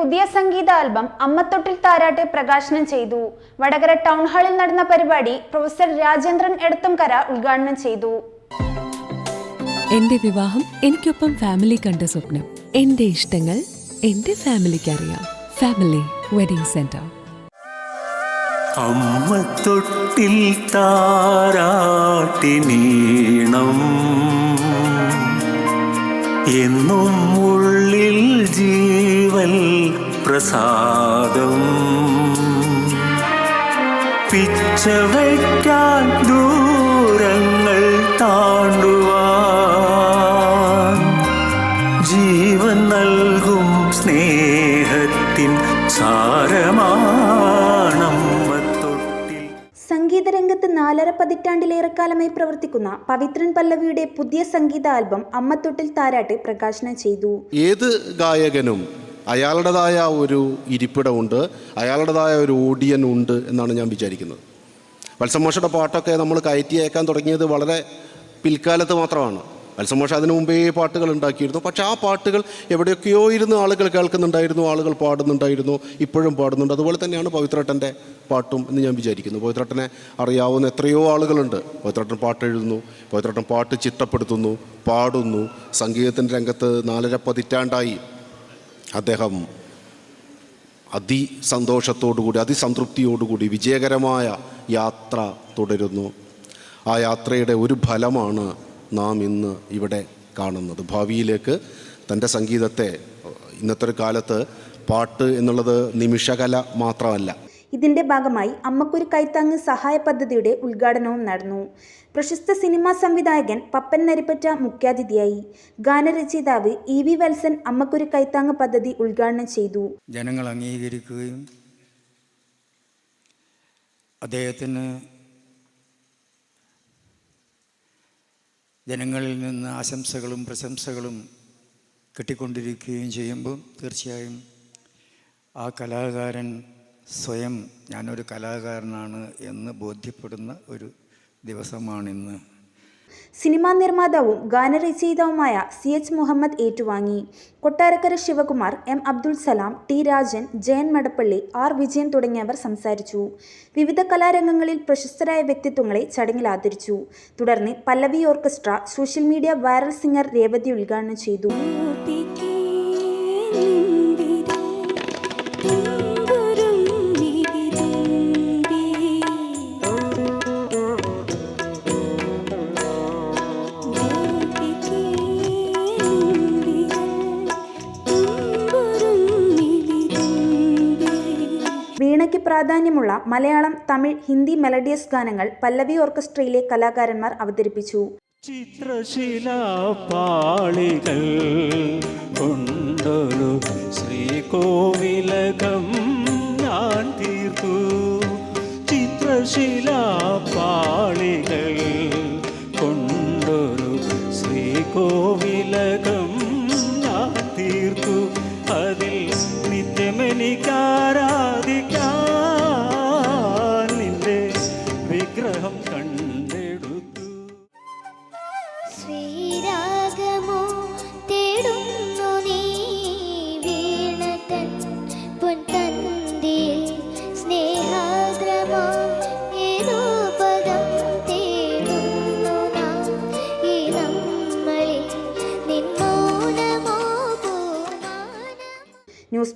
പുതിയ സംഗീത ആൽബം അമ്മത്തൊട്ടിൽ താരാട്ട് പ്രകാശനം ചെയ്തു. വടകര ടൗൺ ഹാളിൽ നടന്ന പരിപാടി പ്രൊഫസർ രാജേന്ദ്രൻ എടത്തംകര ഉദ്ഘാടനം ചെയ്തു. എന്റെ വിവാഹം എനിക്കൊപ്പം ഫാമിലി കണ്ട സ്വപ്നം. എന്റെ ഇഷ്ടങ്ങൾ എന്റെ ഫാമിലിക്ക് അറിയാം. Family wedding centre. അമ്മ തൊട്ടിൽ താരാട്ടിനീണം എന്നും ഉള്ളിൽ ജീവൽ പ്രസാദം. പിച്ച വയ്ക്കാൻ ദൂരങ്ങൾ താണ്ടുവാൻ ജീവൻ നൽകും സ്നേഹത്തിൻ സാരമാണമ്മ സംഗീതരംഗത്ത് നാലര പതിറ്റാണ്ടിലേറെക്കാലമായി പ്രവർത്തിക്കുന്ന പവിത്രൻ പല്ലവിയുടെ പുതിയ സംഗീത ആൽബം അമ്മത്തൊട്ടിൽ താരാട്ട് പ്രകാശനം ചെയ്തു. ഏത് ഗായകനും അയാളുടേതായ ഒരു ഇരിപ്പിടമുണ്ട് അയാളുടേതായ ഒരു ഓഡിയൻ ഉണ്ട് എന്നാണ് ഞാൻ വിചാരിക്കുന്നത്. വത്സമോഷയുടെ പാട്ടൊക്കെ നമ്മൾ കയറ്റി അയക്കാൻ തുടങ്ങിയത് വളരെ പിൽക്കാലത്ത് മാത്രമാണ്. വത്സമോഷ അതിനു മുമ്പേ പാട്ടുകൾ ഉണ്ടാക്കിയിരുന്നു. പക്ഷേ ആ പാട്ടുകൾ എവിടെയൊക്കെയോ ഇരുന്ന് ആളുകൾ കേൾക്കുന്നുണ്ടായിരുന്നു ആളുകൾ പാടുന്നുണ്ടായിരുന്നു ഇപ്പോഴും പാടുന്നുണ്ട്. അതുപോലെ തന്നെയാണ് പവിത്രേട്ടന്റെ പാട്ടും എന്ന് ഞാൻ വിചാരിക്കുന്നു. പവിത്രേട്ടനെ അറിയാവുന്ന എത്രയോ ആളുകളുണ്ട്. പവിത്രേട്ടൻ പാട്ട് എഴുതുന്നു പവിത്രേട്ടൻ പാട്ട് ചിട്ടപ്പെടുത്തുന്നു പാടുന്നു സംഗീതത്തിന്റെ രംഗത്ത് നാലര പതിറ്റാണ്ടായി. അദ്ദേഹം അതിസന്തോഷത്തോടുകൂടി അതിസംതൃപ്തിയോടുകൂടി വിജയകരമായ യാത്ര തുടരുന്നു. ആ യാത്രയുടെ ഒരു ഫലമാണ് നാം ഇന്ന് ഇവിടെ കാണുന്നത്. ഭാവിയിലേക്ക് തന്റെ സംഗീതത്തെ ഇന്നത്തെ ഒരു കാലത്ത് പാട്ട് എന്നുള്ളത് നിമിഷകല മാത്രമല്ല. ഇതിന്റെ ഭാഗമായി അമ്മക്കൊരു കൈത്താങ്ങ് സഹായ പദ്ധതിയുടെ ഉദ്ഘാടനവും നടന്നു. പ്രശസ്ത സിനിമാ സംവിധായകൻ പപ്പൻ നരിപ്പറ്റ മുഖ്യാതിഥിയായി. ഗാനരചയിതാവ് ഇ വി വത്സൻ അമ്മക്കൊരു കൈത്താങ്ങ് പദ്ധതി ഉദ്ഘാടനം ചെയ്തു. ജനങ്ങൾ അംഗീകരിക്കുകയും അദ്ദേഹത്തിന് ജനങ്ങളിൽ നിന്ന് ആശംസകളും പ്രശംസകളും കിട്ടിക്കൊണ്ടിരിക്കുകയും ചെയ്യുമ്പോൾ തീർച്ചയായും ആ കലാകാരൻ സ്വയം ഞാനൊരു കലാകാരനാണ് എന്ന് ബോധ്യപ്പെടുന്ന ഒരു ദിവസമാണിന്ന്. സിനിമാ നിർമ്മാതാവും ഗാനരചയിതാവുമായ സി എച്ച് മുഹമ്മദ് ഏറ്റുവാങ്ങി. Kottarakkara Sivakumar M Abdul Salam T Rajan Jayan Madappally R Vijayan തുടങ്ങിയവർ സംസാരിച്ചു. വിവിധ കലാരംഗങ്ങളിൽ പ്രശസ്തരായ വ്യക്തിത്വങ്ങളെ ചടങ്ങിൽ ആദരിച്ചു. തുടർന്ന് Pallavi orchestra social media viral singer Revathi ഉദ്ഘാടനം ചെയ്തു. പ്രാധാന്യമുള്ള മലയാളം തമിഴ് ഹിന്ദി മെലഡിയസ് ഗാനങ്ങൾ പല്ലവി ഓർക്കസ്ട്രയിലെ കലാകാരന്മാർ അവതരിപ്പിച്ചു. ചിത്രശിലാപാളികൾ കൊണ്ടൊരു ശ്രീകോവിലകം ഞാൻ തീർത്തു. ചിത്രശിലാപാളികൾ കൊണ്ടൊരു ശ്രീകോവിലകം